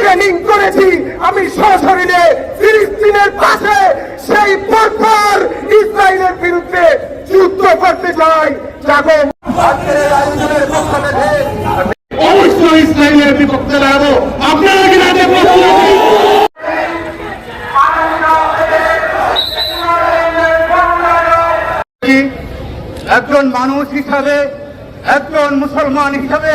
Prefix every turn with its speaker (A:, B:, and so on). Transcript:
A: Training করেছি। আমি সশরীরে ফিলিস্তিনের পাশে সেই পরপর ইসরায়েলের বিরুদ্ধে যুদ্ধ করতে চাই। যাব
B: অবশ্যই ইসরায়েলের বিপক্ষে দাঁড়াবো আপনারা কি রাজ্যে
A: একজন মানুষ হিসাবে একজন মুসলমান হিসাবে